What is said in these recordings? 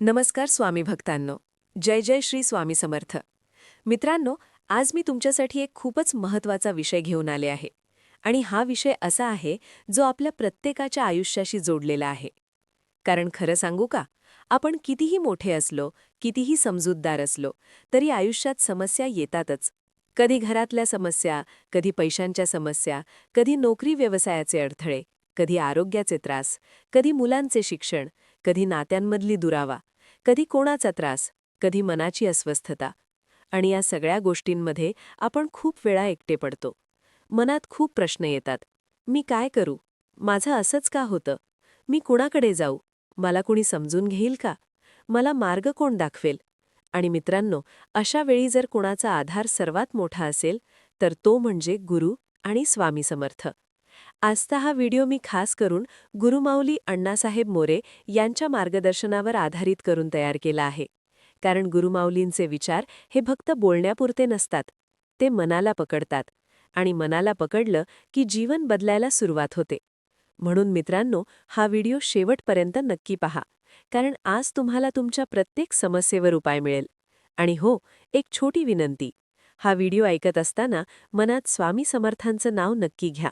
नमस्कार स्वामी भक्तांनो. जय जय श्री स्वामी समर्थ. मित्रांनो आज मी तुमच्यासाठी एक खूपच महत्त्वाचा विषय घेऊन आले आहे. आणि हा विषय असा आहे जो आपल्या प्रत्येकाच्या आयुष्याशी जोडलेला आहे. कारण खरं सांगू का आपण कितीही मोठे असलो कितीही समजूतदार असलो तरी आयुष्यात समस्या येतातच. कधी घरातल्या समस्या कधी पैशांच्या समस्या कधी नोकरी व्यवसायाचे अडथळे कधी आरोग्याचे त्रास कधी मुलांचे शिक्षण कधी नात्यांमधली दुरावा कधी कोणाचा त्रास कधी मनाची अस्वस्थता. आणि या सगळ्या गोष्टींमध्ये आपण खूप वेळा एकटे पडतो. मनात खूप प्रश्न येतात. मी काय करू? माझं असंच का होतं? मी कुणाकडे जाऊ? मला कुणी समजून घेईल का? मला मार्ग कोण दाखवेल? आणि मित्रांनो अशा वेळी जर कुणाचा आधार सर्वात मोठा असेल तर तो म्हणजे गुरु आणि स्वामी समर्थ. आजचा हा व्हिडिओ मी खास करून गुरुमाऊली अण्णासाहेब मोरे यांच्या मार्गदर्शनावर आधारित करून तयार केला आहे. कारण गुरुमाऊलींचे विचार हे फक्त बोलण्यापुरते नसतात ते मनाला पकडतात आणि मनाला पकडलं की जीवन बदलायला सुरुवात होते. म्हणून मित्रांनो हा व्हिडिओ शेवटपर्यंत नक्की पहा कारण आज तुम्हाला तुमच्या प्रत्येक समस्येवर उपाय मिळेल. आणि हो एक छोटी विनंती हा व्हिडिओ ऐकत असताना मनात स्वामी समर्थांचं नाव नक्की घ्या.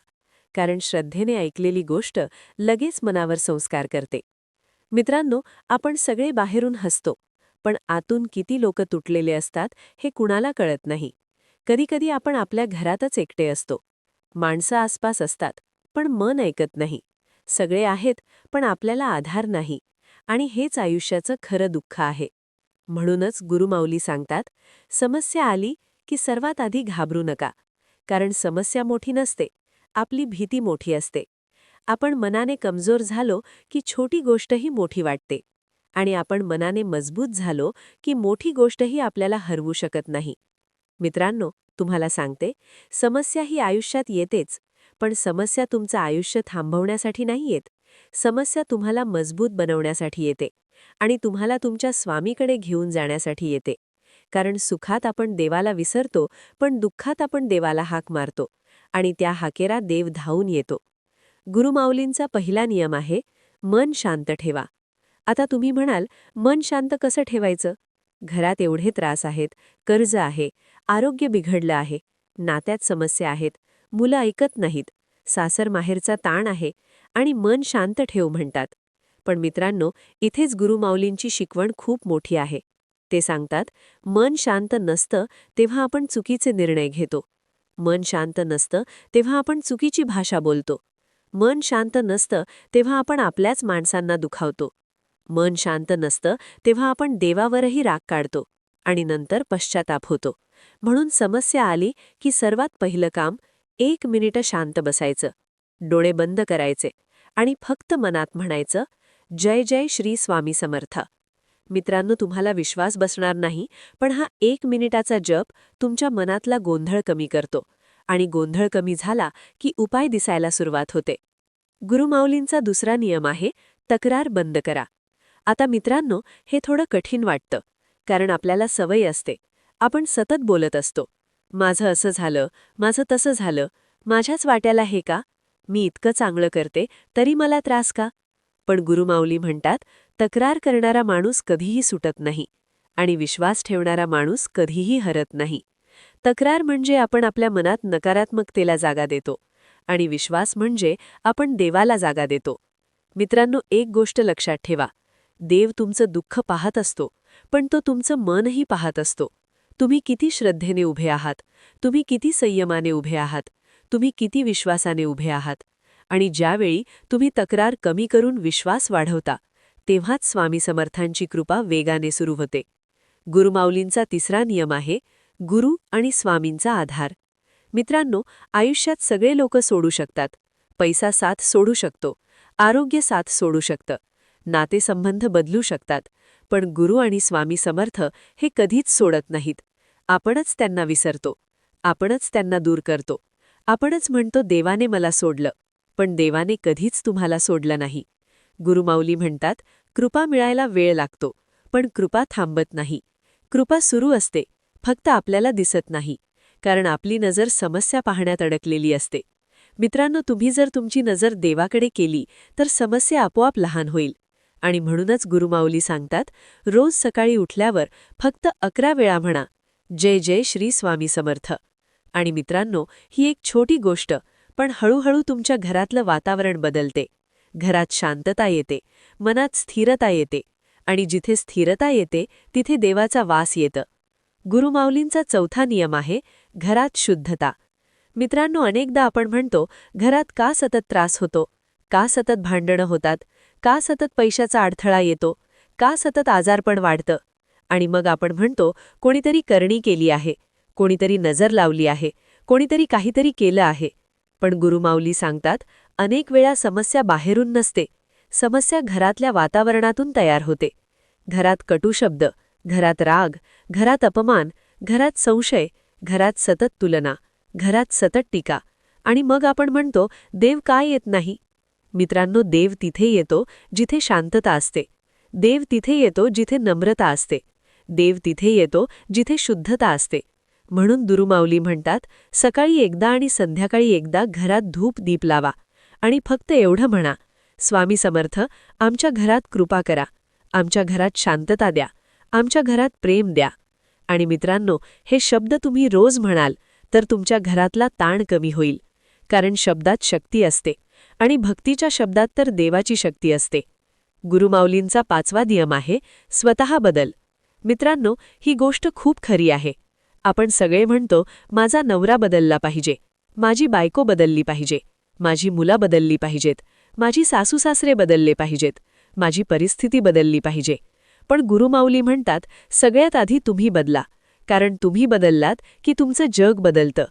कारण श्रद्धेने ऐकलेली गोष्ट लगेच मनावर संस्कार करते. मित्रांनो आपण सगळे बाहेरून हसतो पण आतून किती लोक तुटलेले असतात हे कुणाला कळत नाही. कधीकधी आपण आपल्या घरातच एकटे असतो. माणसं आसपास असतात पण मन ऐकत नाही. सगळे आहेत पण आपल्याला आधार नाही आणि हेच आयुष्याचं खरं दुःख आहे. म्हणूनच गुरुमाऊली सांगतात समस्या आली की सर्वात आधी घाबरू नका कारण समस्या मोठी नसते आपली भीती मोठी असते. आपण मनाने कमजोर झालो की छोटी गोष्टही मोठी वाटते. आणि आपण मनाने मजबूत झालो की मोठी गोष्टही आपल्याला हरवू शकत नाही. मित्रांनो तुम्हाला सांगते समस्या ही आयुष्यात येतेच पण समस्या तुमचं आयुष्य थांबवण्यासाठी नाही येत समस्या तुम्हाला मजबूत बनवण्यासाठी येते आणि तुम्हाला तुमच्या स्वामीकडे घेऊन जाण्यासाठी येते. कारण सुखात आपण देवाला विसरतो पण दुःखात आपण देवाला हाक मारतो. आणि त्या हाकेरा देव धावून येतो. गुरुमाऊलींचा पहिला नियम आहे मन शांत ठेवा. आता तुम्ही म्हणाल मन शांत कसं ठेवायचं? घरात एवढे त्रास आहेत कर्ज आहे आरोग्य बिघडलं आहे नात्यात समस्या आहेत मुलं ऐकत नाहीत सासर माहेरचा ताण आहे आणि मन शांत ठेव म्हणतात. पण मित्रांनो इथेच गुरुमाऊलींची शिकवण खूप मोठी आहे. ते सांगतात मन शांत नसतं तेव्हा आपण चुकीचे निर्णय घेतो. मन शांत नसतं तेव्हा आपण चुकीची भाषा बोलतो. मन शांत नसतं तेव्हा आपण आपल्याच माणसांना दुखावतो. मन शांत नसतं तेव्हा आपण देवावरही राग काढतो आणि नंतर पश्चाताप होतो. म्हणून समस्या आली की सर्वात पहिलं काम एक मिनिट शांत बसायचं डोळे बंद करायचे आणि फक्त मनात म्हणायचं जय जय श्री स्वामी समर्थ. मित्रांनो तुम्हाला विश्वास बसणार नाही पण हा एक मिनिटाचा जप तुमच्या मनातला गोंधळ कमी करतो आणि गोंधळ कमी झाला की उपाय दिसायला सुरुवात होते. गुरुमाऊलींचा दुसरा नियम आहे तक्रार बंद करा. आता मित्रांनो हे थोडं कठीण वाटतं कारण आपल्याला सवय असते. आपण सतत बोलत असतो. माझं असं झालं माझं तसं झालं माझ्याच वाट्याला हे का? मी इतकं चांगलं करते तरी मला त्रास का? पण गुरुमाऊली म्हणतात तक्रार करणारा माणूस कधीही सुटत नाही आणि विश्वास ठेवणारा माणूस कधीही हरत नाही. तक्रार म्हणजे आपण आपल्या मनात नकारात्मकतेला जागा देतो आणि विश्वास म्हणजे आपण देवाला जागा देतो. मित्रांनो एक गोष्ट लक्षात ठेवा. देव तुमचं दुःख पाहत असतो पण तो तुमचं मनही पाहत असतो. तुम्ही किती श्रद्धेने उभे आहात तुम्ही किती संयमाने उभे आहात तुम्ही किती विश्वासाने उभे आहात आणि ज्यावेळी तुम्ही तक्रार कमी करून विश्वास वाढवता तेव्हाच स्वामी समर्थांची कृपा वेगाने सुरू होते. गुरुमाऊलींचा तिसरा नियम आहे गुरु आणि स्वामींचा आधार. मित्रांनो आयुष्यात सगळे लोक सोडू शकतात. पैसा साथ सोडू शकतो. आरोग्य साथ सोडू शकतं. नातेसंबंध बदलू शकतात. पण गुरु आणि स्वामी समर्थ हे कधीच सोडत नाहीत. आपणच त्यांना विसरतो. आपणच त्यांना दूर करतो. आपणच म्हणतो देवाने मला सोडलं. पण देवाने कधीच तुम्हाला सोडलं नाही. गुरुमाऊली म्हणतात कृपा मिळायला वेळ लागतो पण कृपा थांबत नाही. कृपा सुरू असते फक्त आपल्याला दिसत नाही कारण आपली नजर समस्या पाहण्यात अडकलेली असते. मित्रांनो तुम्ही जर तुमची नजर देवाकडे केली तर समस्या आपोआप लहान होईल. आणि म्हणूनच गुरुमाऊली सांगतात रोज सकाळी उठल्यावर फक्त अकरा वेळा म्हणा जय जय श्री स्वामी समर्थ. आणि मित्रांनो ही एक छोटी गोष्ट पण हळूहळू तुमच्या घरातलं वातावरण बदलते. घरात शांतता येते मनात स्थिरता येते आणि जिथे स्थिरता येते तिथे देवाचा वास येतं. गुरुमाऊलींचा चौथा नियम आहे घरात शुद्धता. मित्रांनो अनेकदा आपण म्हणतो घरात का सतत त्रास होतो? का सतत भांडणं होतात? का सतत पैशाचा अडथळा येतो? का सतत आजारपण वाढतं? आणि मग आपण म्हणतो कोणीतरी करणी केली आहे कोणीतरी नजर लावली आहे कोणीतरी काहीतरी केलं आहे. पण गुरुमाऊली सांगतात अनेक वेळा समस्या बाहेरून नसते. समस्या घरातल्या वातावरणातून तयार होते. घरात कटू शब्द घरात राग घरात अपमान घरात संशय घरात सतत तुलना घरात सतत टीका. आणि मग आपण म्हणतो देव काय येत नाही? मित्रांनो देव तिथे येतो जिथे शांतता असते. देव तिथे येतो जिथे नम्रता असते. देव तिथे येतो जिथे शुद्धता असते. म्हणून दुरुमावली म्हणतात सकाळी एकदा आणि संध्याकाळी एकदा घरात धूप दीप लावा. आणि फक्त एवढं म्हणा. स्वामी समर्थ आमच्या घरात कृपा करा. आमच्या घरात शांतता द्या. आमच्या घरात प्रेम द्या. आणि मित्रांनो हे शब्द तुम्ही रोज म्हणाल तर तुमच्या घरातला ताण कमी होईल. कारण शब्दात शक्ती असते. आणि भक्तीच्या शब्दात तर देवाची शक्ती असते. गुरुमाऊलींचा पाचवा नियम आहे स्वतः बदल. मित्रांनो ही गोष्ट खूप खरी आहे. आपण सगळे म्हणतो माझा नवरा बदलला पाहिजे. माझी बायको बदलली पाहिजे. माझी मुलं बदलली पाहिजेत. माझी सासूसासरे बदलले पाहिजेत. माझी परिस्थिती बदलली पाहिजे. पण गुरुमाऊली म्हणतात सगळ्यात आधी तुम्ही बदला. कारण तुम्ही बदललात की तुमचं जग बदलतं.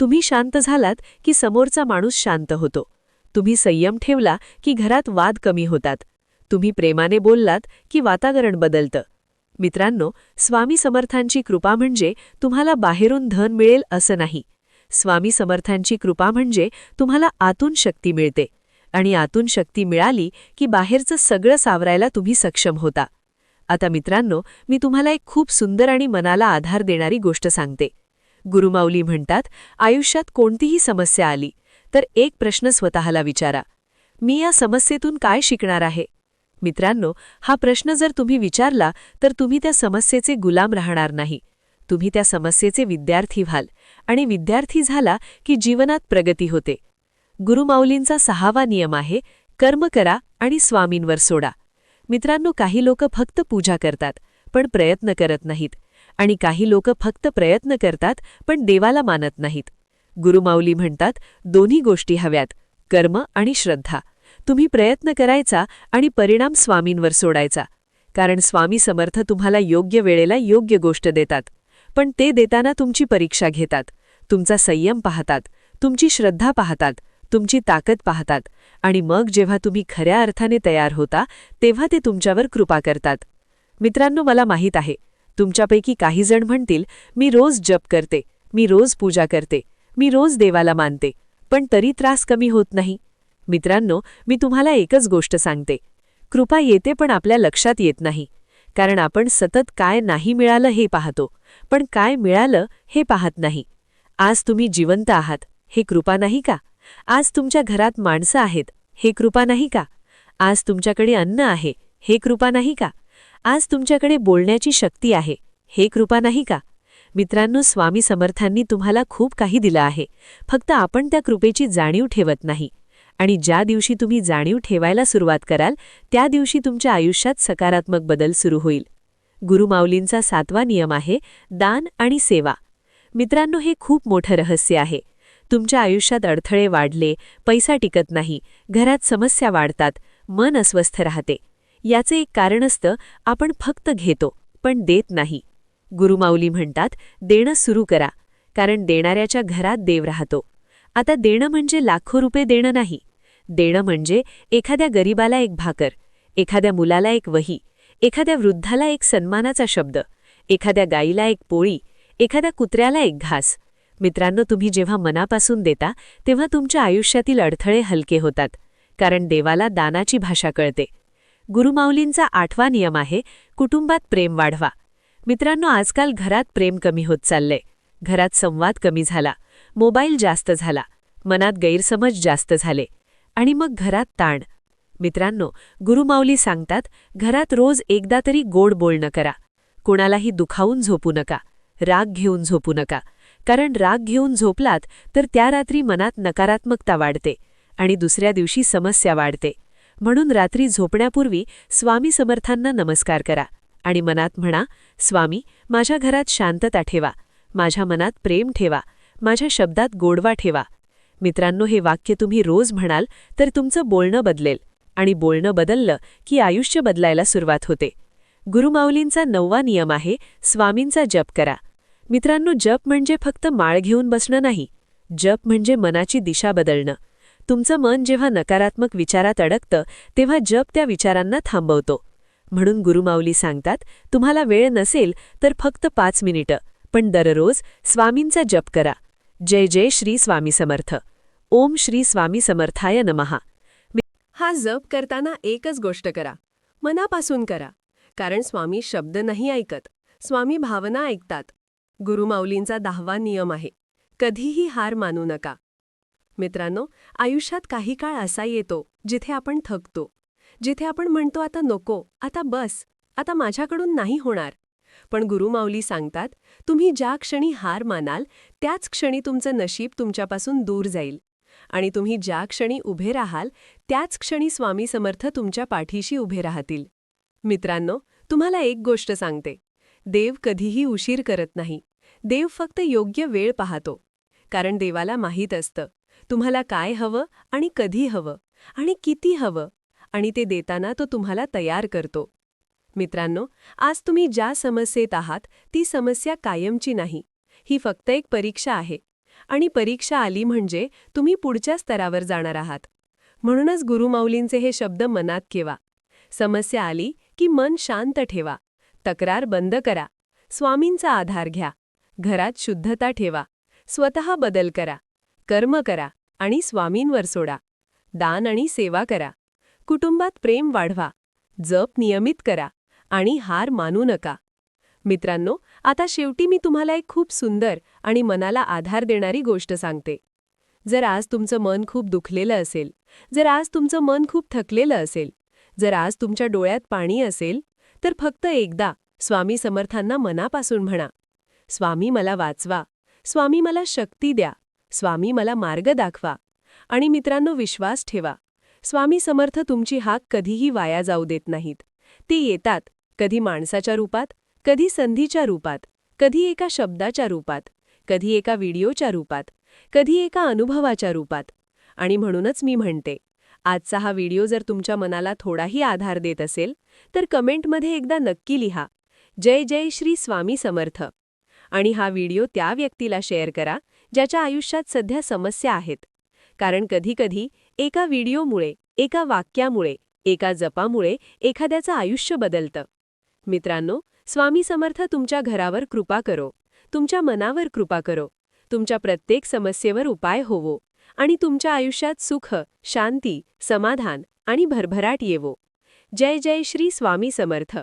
तुम्ही शांत झालात की समोरचा माणूस शांत होतो. तुम्ही संयम ठेवला की घरात वाद कमी होतात. तुम्ही प्रेमाने बोललात की वातावरण बदलतं. मित्रांनो स्वामी समर्थांची कृपा म्हणजे तुम्हाला बाहेरून धन मिळेल असं नाही. स्वामी समर्थांची कृपा म्हणजे तुम्हाला आतून शक्ती मिळते. आणि आतून शक्ती मिळाली की बाहेरचं सगळं सावरायला तुम्ही सक्षम होता. आता मित्रांनो मी तुम्हाला एक खूप सुंदर आणि मनाला आधार देणारी गोष्ट सांगते. गुरुमाऊली म्हणतात आयुष्यात कोणतीही समस्या आली तर एक प्रश्न स्वतःला विचारा. मी या समस्येतून काय शिकणार आहे? मित्रांनो हा प्रश्न जर तुम्ही विचारला तर तुम्ही त्या समस्येचे गुलाम राहणार नाही. तुम्ही त्या समस्येचे विद्यार्थी व्हाल आणि विद्यार्थी झाला की जीवनात प्रगती होते. गुरुमाऊलींचा सहावा नियम आहे कर्म करा आणि स्वामींवर सोडा. मित्रांनो काही लोक फक्त पूजा करतात पण प्रयत्न करत नाहीत. आणि काही लोक फक्त प्रयत्न करतात पण देवाला मानत नाहीत. गुरुमाऊली म्हणतात दोन्ही गोष्टी हव्यात कर्म आणि श्रद्धा. तुम्ही प्रयत्न करायचा आणि परिणाम स्वामींवर सोडायचा. कारण स्वामी समर्थ तुम्हाला योग्य वेळेला योग्य गोष्ट देतात. पण ते देताना तुमची परीक्षा घेतात. तुमचा संयम पाहतात. तुमची श्रद्धा पाहतात. तुमची ताकद पाहतात. आणि मग जेव्हा तुम्ही खऱ्या अर्थाने तयार होता तेव्हा ते तुमच्यावर कृपा करतात. मित्रांनो मला माहीत आहे. तुमच्यापैकी काही जण म्हणतील मी रोज जप करते. मी रोज पूजा करते. मी रोज देवाला मानते. पण तरी त्रास कमी होत नाही. मित्रांनो मी तुम्हाला एकच गोष्ट सांगते. कृपा येते पण आपल्या लक्षात येत नाही. कारण आपण सतत काय नाही मिळालं हे पाहतो पण काय मिळालं हे पाहत नाही. आज तुम्ही जिवंत आहात हे कृपा नाही का? आज तुमच्या घरात माणसं आहेत हे कृपा नाही का? आज तुमच्याकडे अन्न आहे हे कृपा नाही का? आज तुमच्याकडे बोलण्याची शक्ती आहे हे कृपा नाही का? मित्रांनो स्वामी समर्थांनी तुम्हाला खूप काही दिलं आहे फक्त आपण त्या कृपेची जाणीव ठेवत नाही. आणि ज्या दिवशी तुम्ही जाणीव ठेवायला सुरुवात कराल त्या दिवशी तुमच्या आयुष्यात सकारात्मक बदल सुरू होईल. गुरुमाऊलींचा सातवा नियम आहे दान आणि सेवा. मित्रांनो हे खूप मोठं रहस्य आहे. तुमच्या आयुष्यात अडथळे वाढले पैसा टिकत नाही घरात समस्या वाढतात मन अस्वस्थ राहते. याचे एक कारण असतं आपण फक्त घेतो पण देत नाही. गुरुमाऊली म्हणतात देणं सुरू करा कारण देणाऱ्याच्या घरात देव राहतो. आता देणं म्हणजे लाखो रुपये देणं नाही देणं म्हणजे एखाद्या गरीबाला एक भाकर एखाद्या मुलाला एक वही एखाद्या वृद्धाला एक सन्मानाचा शब्द एखाद्या गाईला एक पोळी एखाद्या कुत्र्याला एक घास. मित्रांनो तुम्ही जेव्हा मनापासून देता तेव्हा तुमच्या आयुष्यातील अडथळे हलके होतात कारण देवाला दानाची भाषा कळते. गुरुमाऊलींचा आठवा नियम आहे कुटुंबात प्रेम वाढवा. मित्रांनो आजकाल घरात प्रेम कमी होत चाललंय. घरात संवाद कमी झाला मोबाईल जास्त झाला मनात गैरसमज जास्त झाले. आणि मग घरात ताण. मित्रांनो गुरुमाऊली सांगतात घरात रोज एकदा तरी गोड बोलणं करा. कोणालाही दुखावून झोपू नका. राग घेऊन झोपू नका. कारण राग घेऊन झोपलात तर त्या रात्री मनात नकारात्मकता वाढते आणि दुसऱ्या दिवशी समस्या वाढते. म्हणून रात्री झोपण्यापूर्वी स्वामी समर्थांना नमस्कार करा आणि मनात म्हणा स्वामी माझ्या घरात शांतता ठेवा. माझ्या मनात प्रेम ठेवा. माझ्या शब्दात गोडवा ठेवा. मित्रांनो हे वाक्य तुम्ही रोज म्हणाल तर तुमचं बोलणं बदलेल. आणि बोलणं बदललं की आयुष्य बदलायला सुरुवात होते. गुरुमाऊलींचा नववा नियम आहे स्वामींचा जप करा. मित्रांनो जप म्हणजे फक्त माळ घेऊन बसणं नाही. जप म्हणजे मनाची दिशा बदलणं. तुमचं मन जेव्हा नकारात्मक विचारात अडकतं तेव्हा जप त्या विचारांना थांबवतो. म्हणून गुरुमाऊली सांगतात तुम्हाला वेळ नसेल तर फक्त पाच मिनिटं. पण दररोज स्वामींचा जप करा. जय जय श्री स्वामी समर्थ. ओम श्री स्वामी समर्थाय नमहा हा जप करताना एकच गोष्ट करा. मनापासून करा. कारण स्वामी शब्द नाही ऐकत. स्वामी भावना ऐकतात. गुरुमाऊलींचा दहावा नियम आहे. कधीही हार मानू नका. मित्रांनो आयुष्यात काही काळ असा येतो जिथे आपण थकतो. जिथे आपण म्हणतो आता नको. आता बस. आता माझ्याकडून नाही होणार. पण गुरुमाऊली सांगतात तुम्ही ज्या क्षणी हार मानाल त्याच क्षणी तुमचं नशीब तुमच्यापासून दूर जाईल. आणि तुम्ही ज्या क्षणी उभे राहाल त्याच क्षणी स्वामी समर्थ तुमच्या पाठीशी उभे राहतील. मित्रांनो तुम्हाला एक गोष्ट सांगते. देव कधीही उशीर करत नाही. देव फक्त योग्य वेळ पाहतो. कारण देवाला माहीत असतं. तुम्हाला काय हवं आणि कधी हवं आणि किती हवं आणि ते देताना तो तुम्हाला तयार करतो. मित्रांनो आज तुम्ही ज्या समस्येत आहात ती समस्या कायमची नाही. ही फक्त एक परीक्षा आहे. आणि परीक्षा आली म्हणजे तुम्ही पुढच्या स्तरावर जाणार आहात. म्हणूनच गुरुमाऊलींचे हे शब्द मनात ठेवा. समस्या आली की मन शांत ठेवा. तक्रार बंद करा. स्वामींचा आधार घ्या. घरात शुद्धता ठेवा. स्वतः बदल करा. कर्म करा आणि स्वामींवर सोडा. दान आणि सेवा करा. कुटुंबात प्रेम वाढवा. जप नियमित करा. आणि हार मानू नका. मित्रांनो आता शेवटी मी तुम्हाला एक खूप सुंदर आणि मनाला आधार देणारी गोष्ट सांगते. जर आज तुमचं मन खूप दुखलेलं असेल जर आज तुमचं मन खूप थकलेलं असेल जर आज तुमच्या डोळ्यात पाणी असेल तर फक्त एकदा स्वामी समर्थांना मनापासून म्हणा. स्वामी मला वाचवा स्वामी मला शक्ती द्या स्वामी मला मार्ग दाखवा आणि मित्रांनो विश्वास ठेवा. स्वामी समर्थ तुमची हाक कधीही वाया जाऊ देत नाहीत. ते येतात कधी माणसाच्या रूपात कधी संधीच्या रूपात कधी एका शब्दाच्या रूपात कधी एका व्हिडिओच्या रूपात कधी एका अनुभवाच्या रूपात. आणि म्हणूनच मी म्हणते आजचा हा व्हिडिओ जर तुमच्या मनाला थोडाही आधार देत असेल तर कमेंटमध्ये एकदा नक्की लिहा. जय जय श्री स्वामी समर्थ. आणि हा व्हिडिओ त्या व्यक्तीला शेअर करा ज्याच्या आयुष्यात सध्या समस्या आहेत. कारण कधीकधी एका व्हिडिओमुळे एका वाक्यामुळे एका जपामुळे एखाद्याचं आयुष्य बदलतं. मित्रांनो स्वामी समर्थ तुमच्या घरावर कृपा करो. तुमच्या मनावर कृपा करो. तुमच्या प्रत्येक समस्येवर उपाय होवो. आणि तुमच्या आयुष्यात सुख शांती समाधान आणि भरभराट येवो. जय जय श्री स्वामी समर्थ.